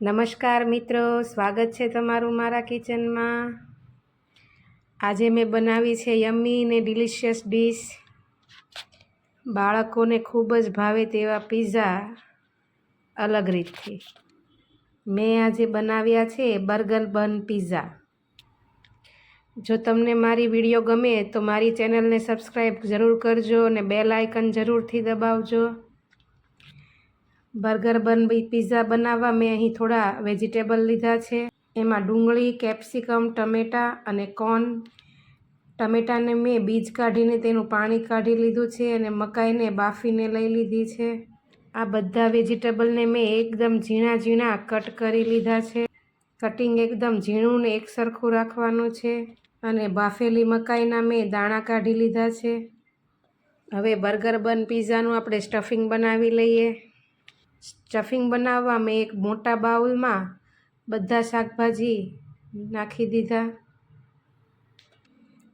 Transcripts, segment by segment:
નમસ્કાર મિત્રો, સ્વાગત છે તમારું મારા કિચનમાં. આજે મેં બનાવી છે યમ્મી ને ડિલિશિયસ ડીશ. બાળકોને ખૂબ જ ભાવે તેવા પીઝા અલગ રીતથી. મેં આજે બનાવ્યા છે બર્ગર બન પીઝા. જો તમને મારી વીડિયો ગમે તો મારી ચેનલને સબસ્ક્રાઈબ જરૂર કરજો અને બેલ આઇકન જરૂરથી દબાવજો. બર્ગર બન પીઝા બનાવવા મેં અહીં થોડા વેજીટેબલ લીધા છે. એમાં ડુંગળી, કેપ્સિકમ, ટમેટાં અને કોર્ન. ટમેટાને મેં બીજ કાઢીને તેનું પાણી કાઢી લીધું છે અને મકાઈને બાફીને લઈ લીધી છે. આ બધા વેજીટેબલને મેં એકદમ ઝીણા ઝીણા કટ કરી લીધા છે. કટિંગ એકદમ ઝીણું ને એક સરખું રાખવાનું છે અને બાફેલી મકાઈના મેં દાણા કાઢી લીધા છે. હવે બર્ગર બન પીઝાનું આપણે સ્ટફિંગ બનાવી લઈએ. સ્ટફિંગ બનાવવા મેં એક મોટા બાઉલમાં બધા શાકભાજી નાખી દીધા.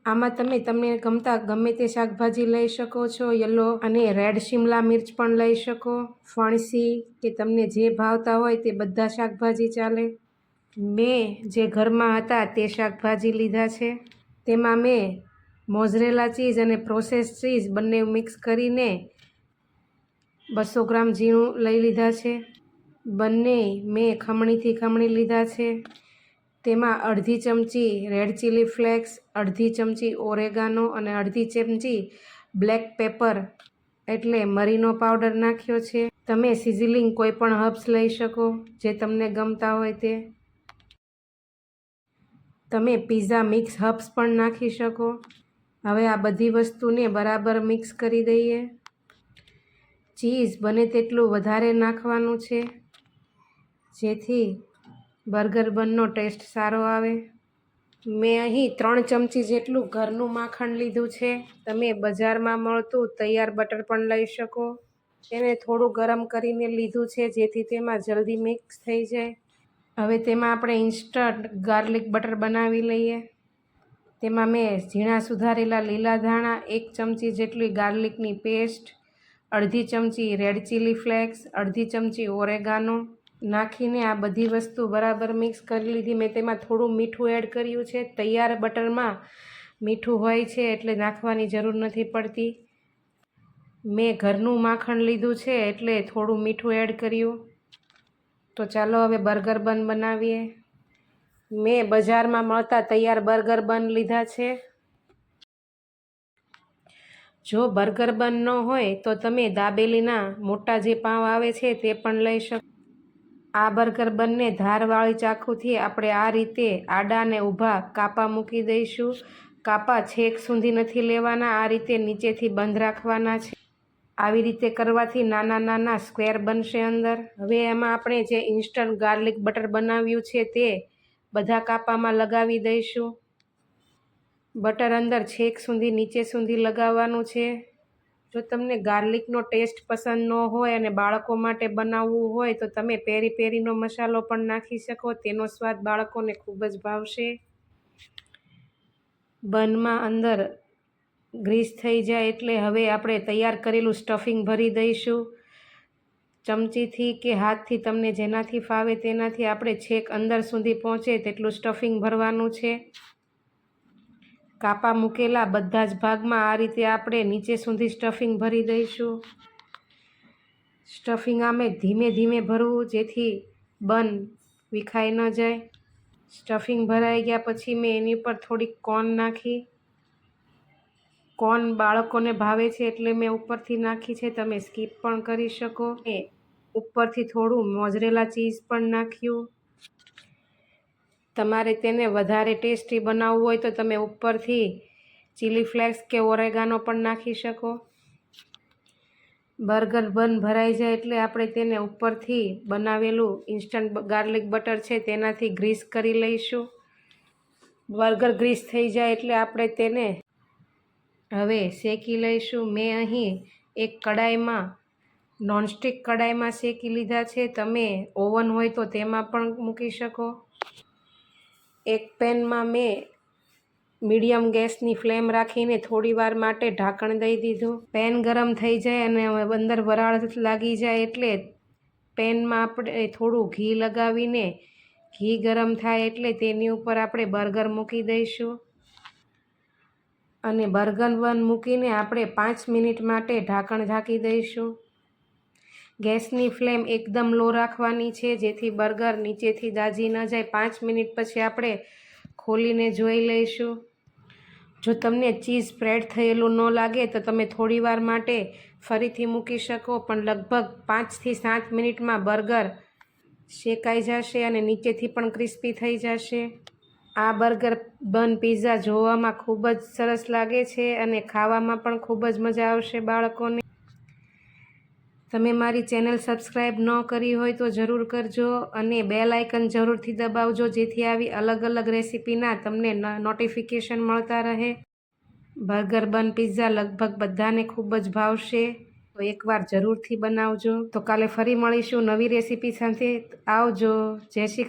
આમાં તમે, તમને ગમતા, ગમે તે શાકભાજી લઈ શકો છો. યલો અને રેડ શિમલા મિર્ચ પણ લઈ શકો. ફણસી કે તમને જે ભાવતા હોય તે બધા શાકભાજી ચાલે. મેં જે ઘરમાં હતા તે શાકભાજી લીધા છે. તેમાં મેં મોઝરેલા ચીઝ અને પ્રોસેસ ચીઝ બંને મિક્સ કરીને બસો ગ્રામ ઝીણું લઈ લીધા છે. બંને મેં ખમણીથી ખમણી લીધા છે. તેમાં અડધી ચમચી રેડ ચીલી ફ્લેક્સ, અડધી ચમચી ઓરેગાનો અને અડધી ચમચી બ્લેક પેપર એટલે મરીનો પાવડર નાખ્યો છે. તમે સિઝલિંગ કોઈ પણ હર્બ્સ લઈ શકો જે તમને ગમતા હોય તે. તમે પિઝા મિક્સ હર્બ્સ પણ નાખી શકો. હવે આ બધી વસ્તુને બરાબર મિક્સ કરી દઈએ. ચીઝ બને તેટલું વધારે નાખવાનું છે? જેથી બર્ગર બનનો ટેસ્ટ સારો આવે. મેં અહીં ત્રણ ચમચી જેટલું ઘરનું માખણ લીધું છે. તમે બજારમાં મળતું તૈયાર બટર પણ લઈ શકો. તેને થોડું ગરમ કરીને લીધું છે, જેથી તેમાં જલ્દી મિક્સ થઈ જાય. હવે તેમાં આપણે ઇન્સ્ટન્ટ ગાર્લિક બટર બનાવી લઈએ. તેમાં મેં ઝીણા સુધારેલા લીલા ધાણા, એક ચમચી જેટલી ગાર્લિકની પેસ્ટ અડધી ચમચી રેડ ચીલી ફ્લેક્સ, અડધી ચમચી ઓરેગાનો. નાખીને આ બધી વસ્તુ બરાબર મિક્સ કરી લીધી. મેં તેમાં થોડું મીઠું એડ કર્યું છે. તૈયાર બટરમાં મીઠું હોય છે એટલે નાખવાની જરૂર નથી પડતી. મેં ઘરનું માખણ લીધું છે એટલે થોડું મીઠું એડ કર્યું. તો ચાલો હવે બર્ગર બન બનાવીએ. મેં બજારમાં મળતા તૈયાર બર્ગર બન લીધા છે. જો બર્ગર બન ન હોય તો તમે દાબેલીના મોટા જે પાંવ આવે છે તે પણ લઈ શકો. આ બર્ગર બંને ધારવાળી ચાકુથી આપણે આ રીતે આડાને ઊભા કાપા મૂકી દઈશું. કાપા છેક સુધી નથી લેવાના, આ રીતે નીચેથી બંધ રાખવાના છે. આવી રીતે કરવાથી નાના નાના સ્ક્વેર બનશે અંદર. હવે એમાં આપણે જે ઇન્સ્ટન્ટ ગાર્લિક બટર બનાવ્યું છે તે બધા કાપામાં લગાવી દઈશું. બટર અંદર છેક સુધી, નીચે સુધી લગાવવાનું છે. જો તમને ગાર્લિકનો ટેસ્ટ પસંદ ન હોય અને બાળકો માટે બનાવવું હોય, તો તમે પેરી પેરીનો મસાલો પણ નાખી શકો. તેનો સ્વાદ બાળકોને ખૂબ જ ભાવશે. બનમાં અંદર ગ્રીસ થઈ જાય એટલે હવે આપણે તૈયાર કરેલું સ્ટફિંગ ભરી દઈશું. ચમચીથી કે હાથથી, તમને જેનાથી ફાવે તેનાથી આપણે છેક અંદર સુધી પહોંચે તેટલું સ્ટફિંગ ભરવાનું છે. કાપા મૂકેલા બધા જ ભાગમાં આ રીતે આપણે નીચે સુધી સ્ટફિંગ ભરી દઈશું. સ્ટફિંગ આમે ધીમે ધીમે ભરવું જેથી બન વિખાઈ ન જાય. સ્ટફિંગ ભરાઈ ગયા પછી મેં એની પર થોડીક કોર્ન નાખી. કોર્ન બાળકોને ભાવે છે એટલે મેં ઉપરથી નાખી છે. તમે સ્કીપ પણ કરી શકો. એ ઉપરથી થોડું મોજરેલા ચીઝ પણ નાખ્યું. તમારે તેને વધારે ટેસ્ટી બનાવવું હોય તો તમે ઉપરથી ચીલી ફ્લેક્સ કે ઓરેગાનો પણ નાખી શકો. બર્ગર બન ભરાઈ જાય એટલે આપણે તેને ઉપરથી બનાવેલું ઇન્સ્ટન્ટ ગાર્લિક બટર છે તેનાથી ગ્રીસ કરી લઈશું. બર્ગર ગ્રીસ થઈ જાય એટલે આપણે તેને હવે શેકી લઈશું. મેં અહીં એક કડાઈમાં નોનસ્ટિક કડાઈમાં શેકી લીધા છે. તમે ઓવન હોય તો તેમાં પણ મૂકી શકો. એક પેનમાં મેં મીડિયમ ગેસની ફ્લેમ રાખીને થોડી વાર માટે ઢાંકણ દઈ દીધું. પેન ગરમ થઈ જાય અને અંદર વરાળ લાગી જાય એટલે પેનમાં આપણે થોડું ઘી લગાવીને ઘી ગરમ થાય એટલે તેની ઉપર આપણે બર્ગર મૂકી દઈશું. અને બર્ગર બન મૂકીને આપણે પાંચ મિનિટ માટે ઢાંકણ ઢાંકી દઈશું. ગેસની ફ્લેમ એકદમ લો રાખવાની છે, જેથી બર્ગર નીચેથી દાજી ન જાય. પાંચ મિનિટ પછી આપણે ખોલીને જોઈ લઈશું. જો તમને ચીઝ સ્પ્રેડ થયેલું ન લાગે તો તમે થોડીવાર માટે ફરીથી મૂકી શકો, પણ લગભગ પાંચથી સાત મિનિટમાં બર્ગર શેકાઈ જશે અને નીચેથી પણ ક્રિસ્પી થઈ જશે. આ બર્ગર બન પિઝા જોવામાં ખૂબ જ સરસ લાગે છે અને ખાવામાં પણ ખૂબ જ મજા આવશે બાળકોને. તમે મારી ચેનલ સબસ્ક્રાઈબ ન કરી હોય તો જરૂર કરજો અને બેલ આઇકન જરૂરથી દબાવજો, જેથી આવી અલગ અલગ રેસીપીના તમને નોટિફિકેશન મળતા રહે. બર્ગર બન પિઝા લગભગ બધાને ખૂબ જ ભાવશે. તો એકવાર જરૂરથી બનાવજો. તો કાલે ફરી મળીશું નવી રેસીપી સાથે. આવજો. જય શ્રી